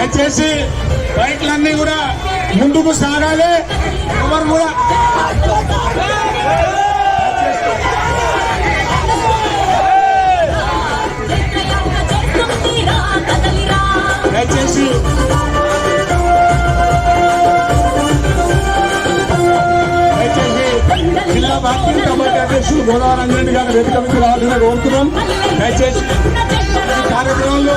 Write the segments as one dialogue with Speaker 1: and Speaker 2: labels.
Speaker 1: దయచేసి బైక్లన్నీ కూడా ముందుకు సాగాలి. ఎవరు కూడా జిల్లా భారతీయ కమిటీ అధ్యక్షులు గోదావరి రంజన్ గారు వేదిక మీద రావాలని కోరుతున్నాం. దయచేసి ఈ కార్యక్రమంలో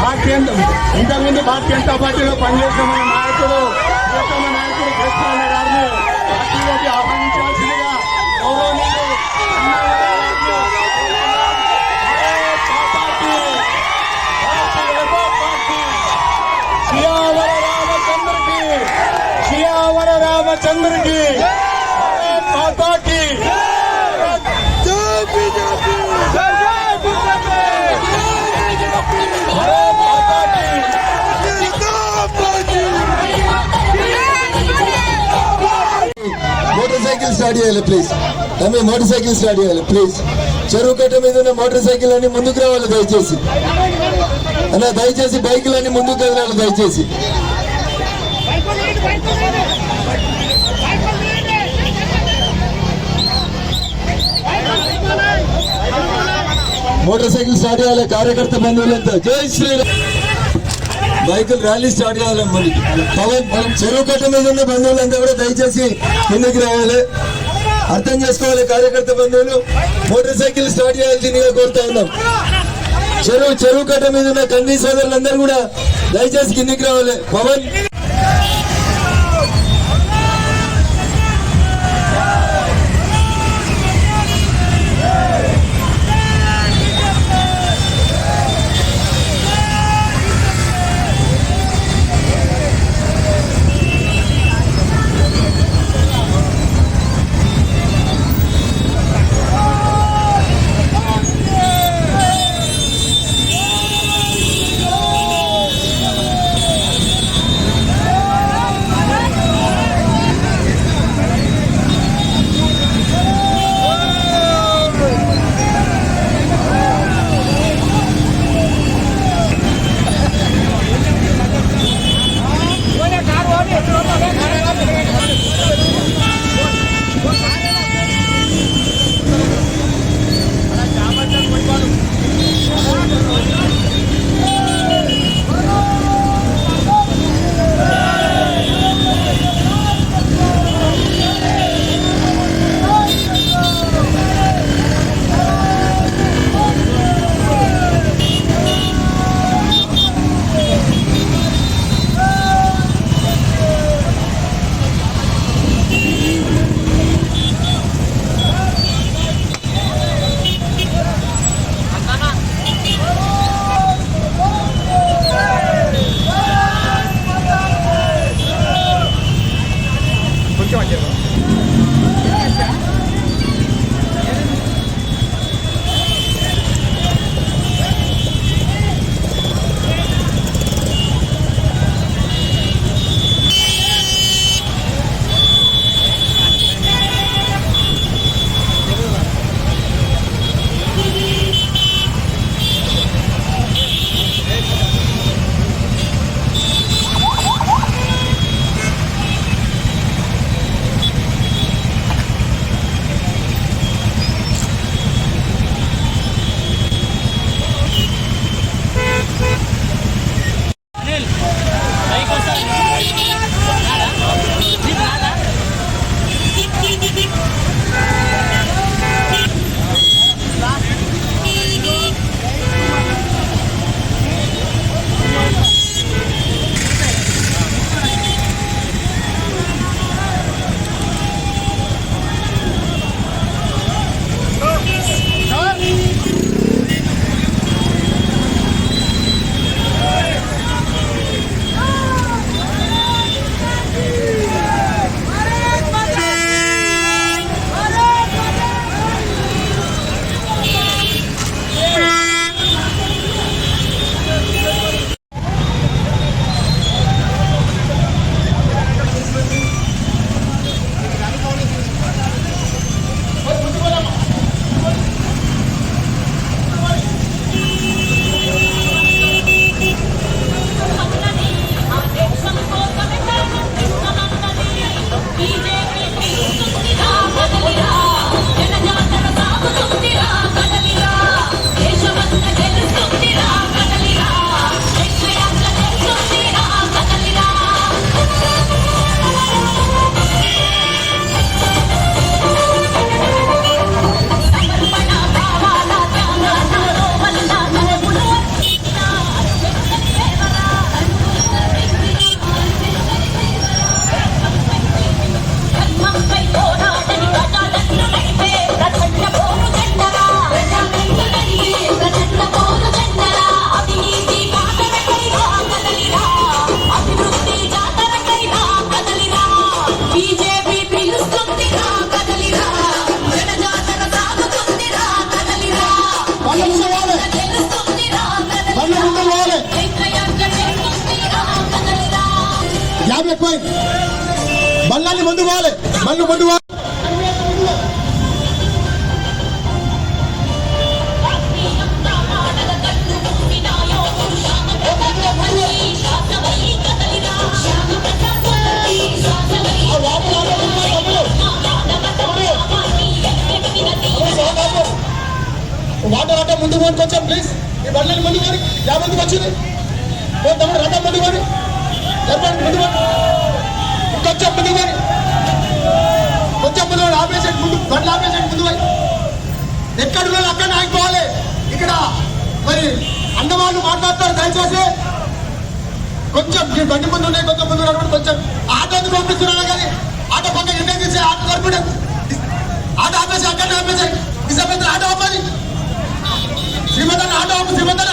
Speaker 1: భారతీయ ఇంతకుముందు భారతీయ జనతా పార్టీలో పనిచేసిన రామచంద్రకి మాతాకి.
Speaker 2: మోటార్ సైకిల్ స్టార్ట్ చేయాలి ప్లీజ్ తమ్మి మోటార్ సైకిల్ స్టార్ట్ చేయాలి ప్లీజ్ చెరువు కట్ట మీద ఉన్న మోటార్ సైకిల్ అన్ని ముందుకు రావాలి దయచేసి. అలా దయచేసి బైకులన్నీ ముందుకు కదలాలి దయచేసి. మోటార్ సైకిల్ స్టార్ట్ చేయాలి కార్యకర్త బంధువులంతా జై శ్రీరామ్. బైకులు ర్యాలీ స్టార్ట్ చేయాలి మరి. పవన్ మనం చెరువు కట్ట మీద ఉన్న బంధువులంతా కూడా దయచేసి ముందుకు రావాలి. అర్థం చేసుకోవాలి కార్యకర్త బంధువులు. మోటార్ సైకిల్ స్టార్ట్ చేయాలి చేయాల్సిందిగా కోరుతా ఉన్నాం. చెరువు చెరువు కట్ట మీద ఉన్న కంది సోదరులందరూ కూడా దయచేసి కిందికి రావాలి. పవన్.
Speaker 1: పోవాలి మళ్ళీ ముందు పోవాలి వాటర్ అంటే ముందు పోని కొంచెం ప్లీజ్ ఈ బండ్లని ముందు పోని యా ముందుకు వచ్చింది. ఓ తమ్ముడు రథం ముందు పోని. జరపండి ముందు పోని. ఇంకొచ్చాం ముందు పోని. కొంచెం ముందు పోని ముందు బండ్లు ఆపేసండి ముందు ఎక్కడ అక్కడ ఆగిపోవాలి ఇక్కడ మరి అన్నవాళ్ళు మాట్లాడతారు దయచేసి. కొంచెం ఈ బండి ముందు ఉన్నాయి కొంచెం ముందు ఉన్నప్పుడు కొంచెం ఆటో ఎందుకు పంపిస్తున్నాను కానీ ఆటో పక్కన ఇంటే తీసే ఆటో కడుపుడు ఆటో ఆపేసి అక్కడ ఆపేసి నిజమైన ఆటో ఆపాలి. శ్రీమంతన ఆటో ఆపు శ్రీమంతన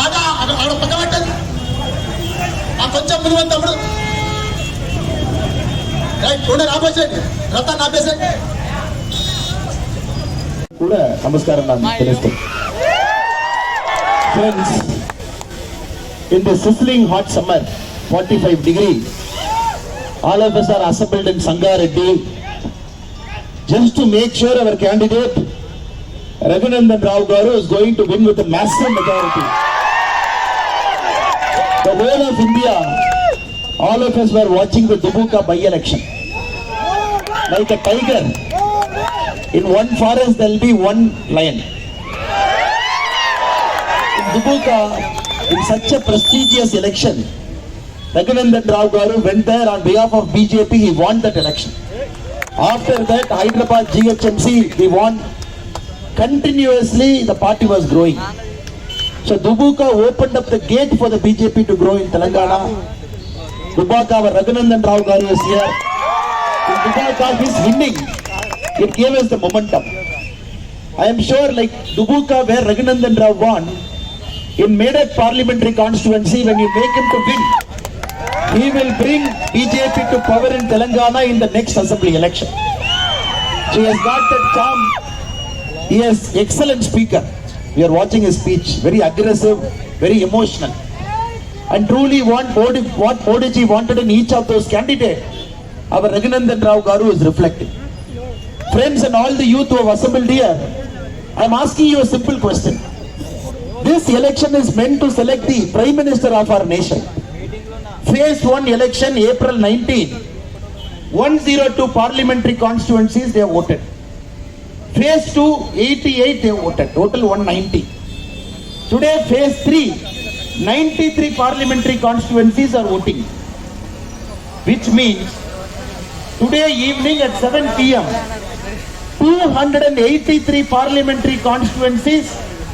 Speaker 1: ఆట ఆడ- పక్క పెట్టాలి ఆ కొంచెం ముందు పోయి తమ్ముడు. రైట్ చూడండి ఆపేసేయండి.
Speaker 3: ಕೂಡ in the sizzling hot summer, 45 degree. All of us are assembled in Sangareddy just to make sure our candidate Raghunandan Rao Garu is going to win with a massive majority. The whole of India, all of us were watching the Dubuka by-election. Like a tiger in one forest there will be one lion. In Dubuka, in such a prestigious election, Raghunandan Rao Garu went there on behalf of BJP, he won that election. After that, Hyderabad GHMC, he won continuously, the party was growing. So Dubuka opened up the gate for the BJP to grow in Telangana. Dubuka, our Raghunandan Rao Garu is here. In Dubuka, his winning, it gave us the momentum. I am sure like Dubuka where Raghunandan Rao won, in Medak parliamentary constituency, when you make him to win, he will bring BJP to power in Telangana in the next assembly election. So he has got that charm. He has excellent speaker. We are watching his speech, very aggressive, very emotional. And truly what Modi, what Modi wanted in each of those candidates, our Raghunandan Rao Garu is reflecting. Friends and all the youth who have assembled here, I am asking you a simple question. This election is meant to select the Prime Minister of our nation. Phase 1 election, April 19. 102 parliamentary constituencies they have voted. Phase 2, 88 they have voted. Total 190. Today, phase 3, 93 parliamentary constituencies are voting. Which means today evening at 7 pm, 283 parliamentary constituencies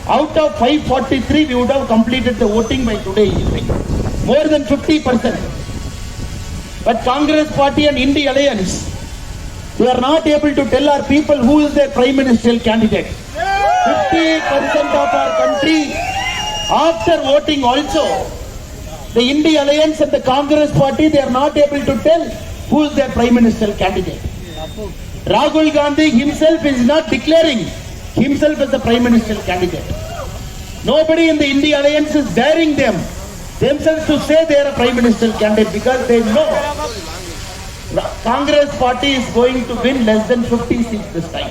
Speaker 3: out of 543 we would have completed the voting by today evening. More than 50 percent. But congress party and indy alliance we are not able to tell our people who is their prime ministerial candidate. 50 percent of our country after voting also the indy alliance and the congress party they are not able to tell who is their prime minister candidate Rahul Gandhi himself is not declaring himself as the prime minister candidate. Nobody in the India alliance is daring them themselves to say they are a prime minister candidate because they know Congress party is going to win less than 50 seats this time.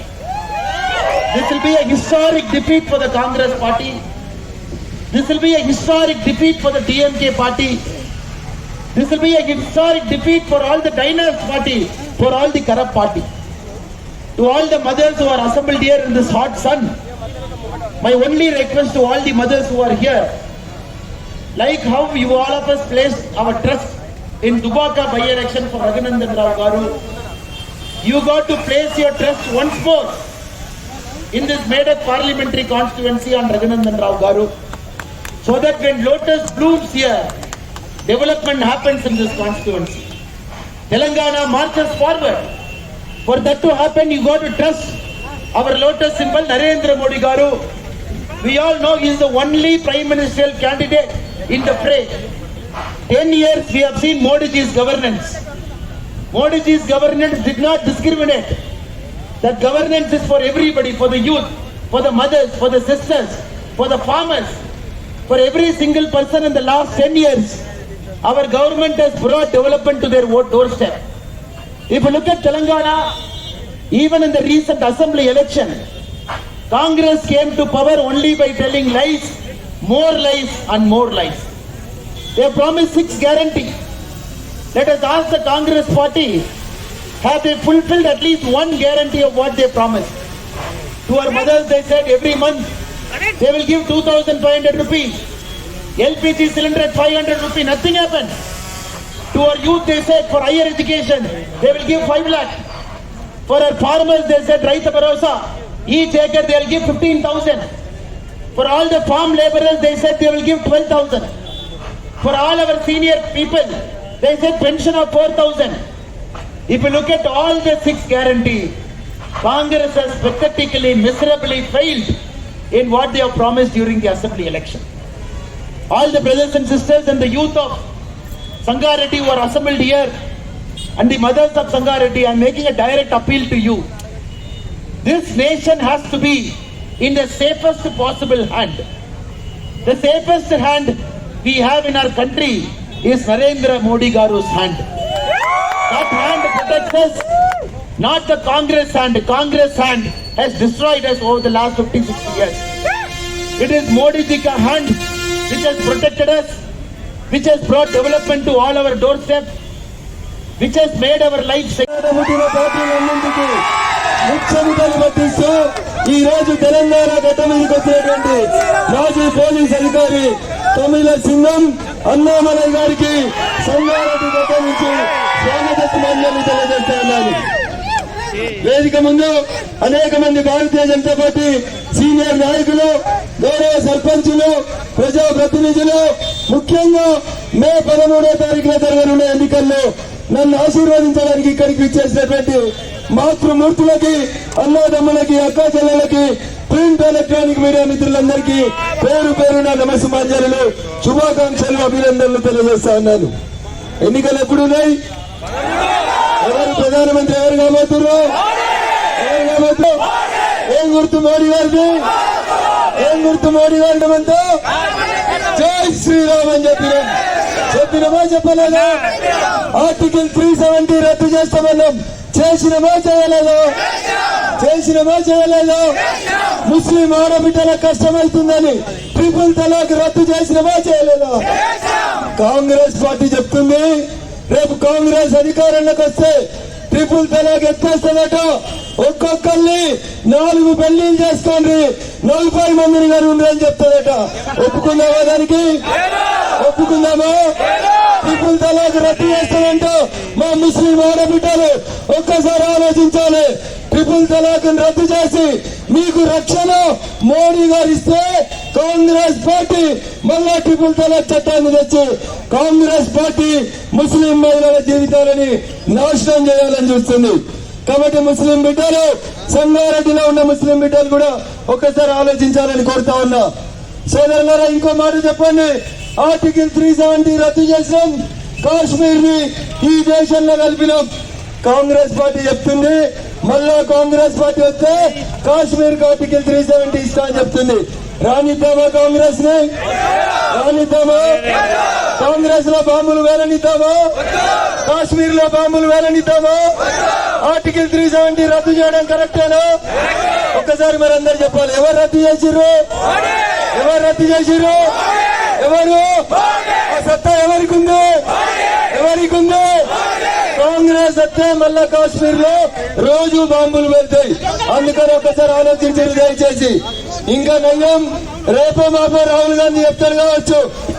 Speaker 3: This will be a historic defeat for the Congress party. This will be a historic defeat for the DMK party. This will be a historic defeat for all the diners party, for all the corrupt party. To all the mothers who are assembled here in this hot sun, my only request to all the mothers who are here, like how you all of us placed our trust in Dubaka by-election for Raghunandan Rao Garu, you got to place your trust once more in this Medak parliamentary constituency on Raghunandan Rao Garu, so that when lotus blooms here, development happens in this constituency. Telangana marches forward. For that to happen, you got to trust our lotus symbol, Narendra Modi Garu. We all know he is the only prime ministerial candidate in the fray. Ten years we have seen Modi's governance. Modi's governance did not discriminate. That governance is for everybody, for the youth, for the mothers, for the sisters, for the farmers, for every single person in the last 10 years. Our government has brought development to their doorstep. If you look at Telangana, even in the recent assembly election, Congress came to power only by telling lies, more lies and more lies. They promised six guarantees. Let us ask the Congress party, have they fulfilled at least one guarantee of what they promised? To our mothers, they said every month they will give 2,500 rupees. LPG cylinder at 500 rupees, nothing happened. To our youth, they said for higher education, they will give 5 lakh. For our farmers, they said Raita Bharosa, each acre they will give 15,000. For all the farm laborers, they said they will give 12,000. For all our senior people, they said pension of 4,000. If you look at all the six guarantees, Congress has pathetically, miserably failed in what they have promised during the assembly election. All the brothers and sisters and the youth of Sangareddy who are assembled here and the mothers of Sangareddy, I am making a direct appeal to you. This nation has to be in the safest possible hand. The safest hand we have in our country is Narendra Modi Garu's hand. That hand protects us, not the Congress hand. Congress hand has destroyed us over the last 50, 60 years. It is Modi ji hand has protected us, which has brought development to all our doorstep, which has made our life safe.
Speaker 2: పుట్టిన పట్టిస్తూ ఈ రోజు తెలంగాణ గడ్డ మీదకి వచ్చినటువంటి మాజీ police అధికారి తమిళ సింగం అన్నామలై గారికి సంగారెడ్డి గడ్డ నుంచి స్వాగత సుమాన్యాన్ని తెలియజేస్తా ఉన్నాను వేదిక ముందు అనేక మంది భారతీయ జనతా పార్టీ సీనియర్ నాయకులు గౌరవ సర్పంచులు ప్రజా ప్రతినిధులు ముఖ్యంగా మే పదమూడో తారీఖున జరగనున్న ఎన్నికల్లో నన్ను ఆశీర్వదించడానికి ఇక్కడికి ఇచ్చేసినటువంటి మాతృమూర్తులకి అన్నదమ్ములకి అక్క చెల్లెలకి ప్రింట్ ఎలక్ట్రానిక్ మీడియా మిత్రులందరికీ పేరు పేరున నమస్సుమాంజలు శుభాకాంక్షలు అభినందనలు తెలియజేస్తా ఉన్నాను. ఎన్నికలు ఎప్పుడున్నాయి? ఎవరు ప్రధానమంత్రి ఎవరు కాబోతున్నారు? ఎవరు కాబోతున్నారు? ఏం గుర్తు మోడీ గారిది? ఏం గుర్తు మోడీ గారి అంతా? జై శ్రీరామ్ అని చెప్పిన చెప్పినమా చెప్పలేదా? ఆర్టికల్ త్రీ సెవెంటీ రద్దు చేస్తామన్నాం. చేసినమా చేయలేదు? చేసినమా చేయలేదు? ముస్లిం ఆడబిడ్డల కష్టమవుతుందని ట్రిపుల్ తలాక్ రద్దు చేసినమా చేయలేదా? కాంగ్రెస్ పార్టీ చెప్తుంది. రేపు కాంగ్రెస్ అధికారంలోకి వస్తే ట్రిపుల్ తలాక్ ఎత్తేస్తుందట. ఒక్కొక్కరిని నాలుగు పెళ్ళిలు చేసుకోండి నలభై మందిని గారు అని చెప్తుందట ఒప్పుకుందామా దానికి? ఒప్పుకుందామా? ట్రిపుల్ తలాక్ రద్దు చేస్తామంటూ మా ముస్లిం ఆడబిడ్డలు ఒక్కసారి ఆలోచించాలి. ట్రిపుల్ తలాక్ రద్దు చేసి మీకు రక్షణ మోడీ గారు ఇస్తే కాంగ్రెస్ పార్టీ మళ్ళా ట్రిపుల్ తలాక్ చట్టాన్ని తెచ్చి కాంగ్రెస్ పార్టీ ముస్లిం మహిళల జీవితాలని నాశనం చేయాలని చూస్తుంది. కాబట్టి ముస్లిం బిడ్డలు సంగారెడ్డిలో ఉన్న ముస్లిం బిడ్డలు కూడా ఒక్కసారి ఆలోచించాలని కోరుతా ఉన్నా. సోదరులారా ఇంకో మాట చెప్పండి. ఆర్టికల్ త్రీ సెవెంటీ రద్దు చేసినాం. కాశ్మీర్ని ఈ దేశంలో కలిపినాం. కాంగ్రెస్ పార్టీ చెప్తుంది. మళ్ళా కాంగ్రెస్ పార్టీ వస్తే కాశ్మీర్ ఆర్టికల్ త్రీ సెవెంటీ ఇస్తా అని చెప్తుంది. రానిద్దామా కాంగ్రెస్ని? రానిద్దామా కాంగ్రెస్లో బాంబులు వేలనిద్దామా కాశ్మీర్లో బాంబులు వేలనిద్దామా ఆర్టికల్ త్రీ సెవెంటీ రద్దు చేయడం కరెక్టేనా? ఒక్కసారి మరి అందరు చెప్పాలి. ఎవరు రద్దు చేసిర్రు? ఎవరు రద్దు చేసిర్రు? ఎవరు? ఆ సత్తా ఎవరికి ఉంది ఎవరికి ఉంది కాంగ్రెస్ వస్తే మళ్ళా కాశ్మీర్లో రోజు బాంబులు వెళ్తాయి అందుకని ఒకసారి ఆలోచించారు దయచేసి. ఇంకా నయ్యం రేపో మాపో రాహుల్ గాంధీ చెప్తారు కావచ్చు.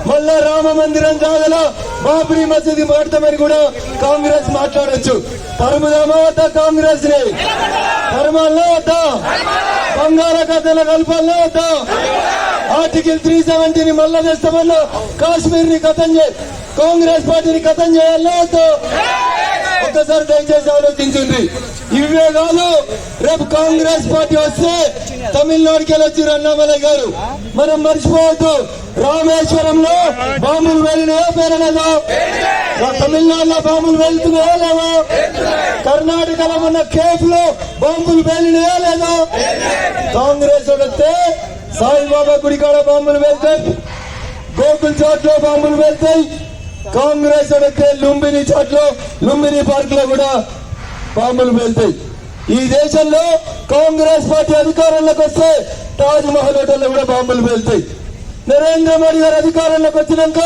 Speaker 2: మళ్ళా రామ మందిరం జాగల బాబ్రీ మసీది మాడతామని కూడా కాంగ్రెస్ మాట్లాడొచ్చు. తరుముదామా వద్దా కాంగ్రెస్ని తరుమాలనా వద్దా బంగాళాఖాతంలో కలపాలనా వద్దా ఆర్టికల్ త్రీ సెవెంటీని మళ్ళా తెస్తామన్నా కాశ్మీర్ని కథం చే కాంగ్రెస్ పార్టీని కథం చేయాలో వద్దా ఒక్కసారి దయచేసి ఆలోచించండి. ఇవే కాదు రేపు కాంగ్రెస్ పార్టీ వస్తే తమిళనాడుకి వెళ్ళొచ్చి అన్నామలై గారు. మనం మర్చిపోవద్దు. రామేశ్వరంలో బాంబులు వెళ్ళినాయో పేరలేదో తమిళనాడులో బాంబులు వెళ్తున్నాయో లేవా. కర్ణాటకలో ఉన్న కేఫ్లో బాంబులు వెళ్ళినాయో లేదో. కాంగ్రెస్ వస్తే సాయిబాబా గుడి కాడ బాంబులు వెళ్తాయి. గోకుల్ చోట్ బాంబులు వెళ్తాయి. కాంగ్రెస్ అడిగితే లుంబిని చోట్ల లుంబిని పార్క్లో కూడా బాంబులు వెళ్తాయి ఈ దేశంలో కాంగ్రెస్ పార్టీ అధికారంలోకి వస్తే తాజ్ మహల్ హోటల్లో కూడా బాంబులు వెళ్తాయి నరేంద్ర మోడీ గారు అధికారంలోకి వచ్చినాక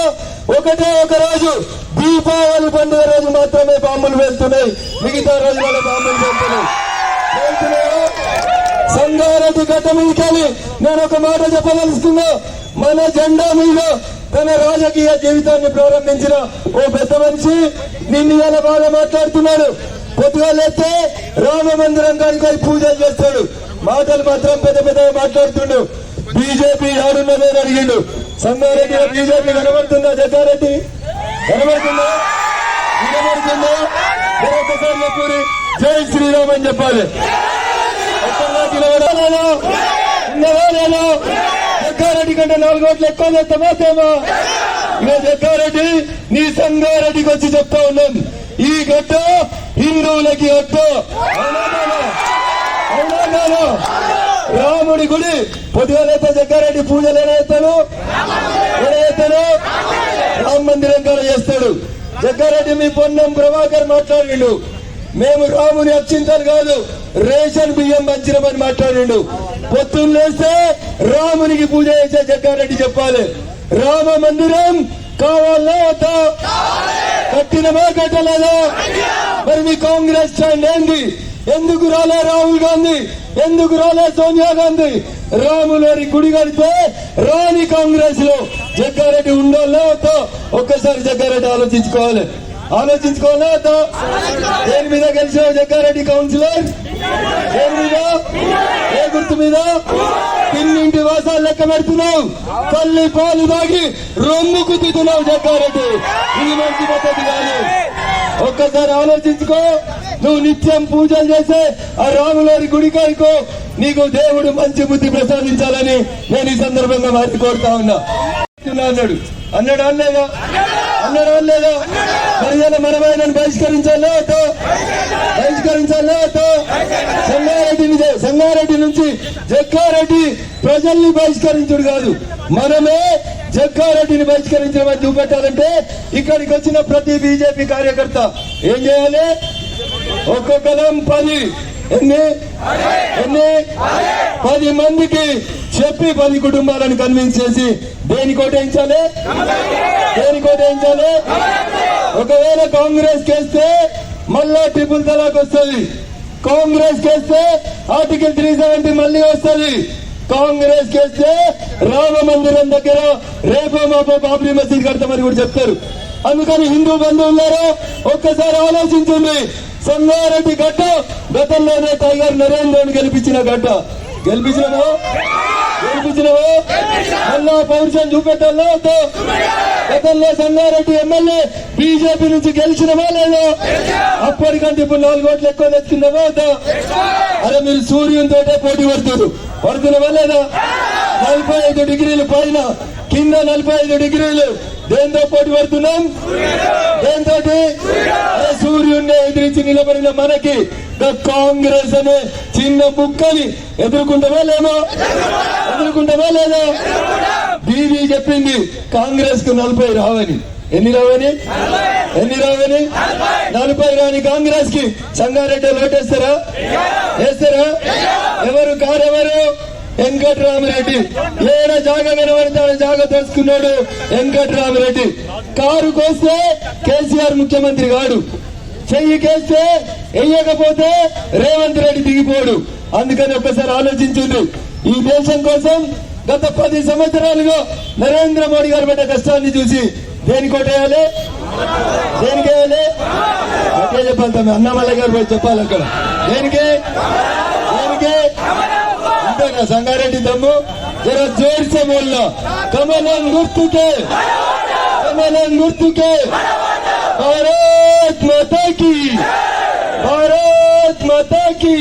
Speaker 2: ఒకటే ఒక రోజు దీపావళి పండుగ రోజు మాత్రమే బాంబులు వెళ్తున్నాయి మిగతా వాళ్ళ బాంబులు వెళ్తున్నాయి సంగారెడ్డి గడ్డ మీదకెళ్ళి నేను ఒక మాట చెప్పదలుచుకున్నా మన జెండా మీద తన రాజకీయ జీవితాన్ని ప్రారంభించిన ఓ పెద్ద మనిషి నిన్ను ఇలా బాగా మాట్లాడుతున్నాడు. పొద్దుగా లేస్తే రామ మందిరం కాడికి పూజలు చేస్తాడు. మాటలు మాత్రం పెద్ద పెద్దగా మాట్లాడుతుండు. బీజేపీ ఆడున్నదని అడిగిండు. సంగారెడ్డి బీజేపీ కనబడుతుందా జగ్గారెడ్డి? కనబడుతుందా? కనబడుతుందా? మరొకసారి జై శ్రీరామ్ అని చెప్పాలి. ఉన్నదా లేదా? జగ్గారెడ్డి కంటే నాలుగు ఓట్లు ఎక్కువ చేస్తామా? తేమా ఇక జగ్గారెడ్డి నీ సంగారెడ్డికి వచ్చి చెప్తా ఉన్నాం. ఈ గట్ట హిందువులకి అడ్డ. రాముడి గుడి పొద్దుగాలైతే జగ్గారెడ్డి పూజలు ఎలా చేస్తాడు? ఎలా రామ మందిరం కూడా చేస్తాడు. జగ్గారెడ్డి మీ పొన్నం ప్రభాకర్ మాట్లాడిండు. మేము రాముని అక్షింతలు కాదు రేషన్ బియ్యం పంచినమని మాట్లాడిండు. పొత్తులు లేస్తే రామునికి పూజ చేసే జగ్గారెడ్డి చెప్పాలి. రామ మందిరం కావాలా వద్దా? కట్టినమా కట్టలేదా? మరి మీ కాంగ్రెస్ స్టాండ్ ఏంది? ఎందుకు రాలే రాహుల్ గాంధీ? ఎందుకు రాలే సోనియా గాంధీ? రాములోని గుడి కడితే రాని కాంగ్రెస్లో జగ్గారెడ్డి ఉండాలో వద్దా? ఒక్కసారి జగ్గారెడ్డి ఆలోచించుకోవాలి. ఆలోచించుకోవాలా దేని మీద గెలిచావు జగ్గారెడ్డి కౌన్సిలర్? దేని మీద? ఏ గుర్తు మీద? పిన్నింటి వాసాలు లెక్క పెడుతున్నావు. తల్లి పాలు తాగి రొమ్ము కుదుతున్నావు జగ్గారెడ్డి. ఇది మంచి పద్ధతి కాదు ఒక్కసారి ఆలోచించుకో. నువ్వు నిత్యం పూజలు చేసే ఆ రాములారి గుడికాయకో నీకు దేవుడు మంచి బుద్ధి ప్రసాదించాలని నేను ఈ సందర్భంగా వారిని కోరుతా ఉన్నా. అన్నాడు. అన్నాడు? అనలేదా? అన్నాడు అనలేదా మరి ఇలా మనమైన బహిష్కరించాలో వద్దా? బహిష్కరించాలో వద్దా? సంగారెడ్డి నుంచి సంగారెడ్డి నుంచి జగ్గారెడ్డి ప్రజల్ని బహిష్కరించుడు కాదు. మనమే జగ్గారెడ్డిని బహిష్కరించడం చూపెట్టాలంటే ఇక్కడికి వచ్చిన ప్రతి బీజేపీ కార్యకర్త ఏం చేయాలి? ఒక్కొక్కలం పది ఎన్ని? ఎన్ని? పది మందికి చెప్పి పది కుటుంబాలను కన్విన్స్ చేసి దేని కోటేయించాలి దేని కోటేయించాలి ఒకవేళ కాంగ్రెస్ కేస్తే మళ్ళా ట్రిపుల్ తలాక్ వస్తుంది. కాంగ్రెస్ కేస్తే ఆర్టికల్ త్రీ సెవెంటీ మళ్ళీ వస్తుంది. కాంగ్రెస్ కేస్తే రామ మందిరం దగ్గర రేపో మాపో బాబ్రీ మసీద్ కడతామని కూడా చెప్తారు. అందుకని హిందూ బంధువులారా ఒక్కసారి ఆలోచించండి. సంగారెడ్డి గడ్డ గతంలోనే టైగర్ నరేంద్రని గెలిపించిన గడ్డ గెలిపించినవో? గెలిపించినవో? అన్నా పౌరుషం చూపెట్టాలో? గతంలో సంగారెడ్డి ఎమ్మెల్యే బీజేపీ నుంచి గెలిచినవా లేదా? అప్పటికంటే ఇప్పుడు నాలుగు ఓట్లు ఎక్కువ తెచ్చుకున్నావా? అరే మీరు సూర్యునితో పోటీ పడుతున్నారు. పడుతున్నవా లేదా? నలభై ఐదు డిగ్రీలు పైన కింద నలభై ఐదు డిగ్రీలు. దేంతో పోటీ పడుతున్నాం? దేంతో సూర్యుడిని ఎదిరించి నిలబడిన మనకి ద కాంగ్రెస్ అనే చిన్న బుక్కని ఎదుర్కొంటామా లేమో ఎదుర్కొంటామా లేదా? బీబీ చెప్పింది కాంగ్రెస్కు నలభై రావని. ఎన్ని రావని? ఎన్ని రావని? నలభై రాని కాంగ్రెస్కి సంగారెడ్డి ఓటేస్తారా వేస్తారా? ఎవరు కారెవరు? వెంకట్రామరెడ్డి ఏడ జాగ కనబడతాడు జాగ తెలుసుకున్నాడు వెంకట్రామరెడ్డి కారు కోస్తే కేసీఆర్ ముఖ్యమంత్రి కాడు. చెయ్యి కేస్తే వెయ్యకపోతే రేవంత్ రెడ్డి దిగిపోడు. అందుకని ఒక్కసారి ఆలోచించింది ఈ దేశం కోసం గత పది సంవత్సరాలుగా నరేంద్ర మోడీ గారు పడ్డ కష్టాన్ని చూసి దేని కొట్టేయాలి దేనికి? అట్లే చెప్పాలి తమ్మి. అన్నమల్ల గారు పోయి చెప్పాలి అక్కడ. దేనికి? సంగారెడ్డి దమ్ము జర జోడిసే బోల్లో కమలం గుర్తుకే కమలం గుర్తుకే భారత్ మాతా की భారత్ మాతా की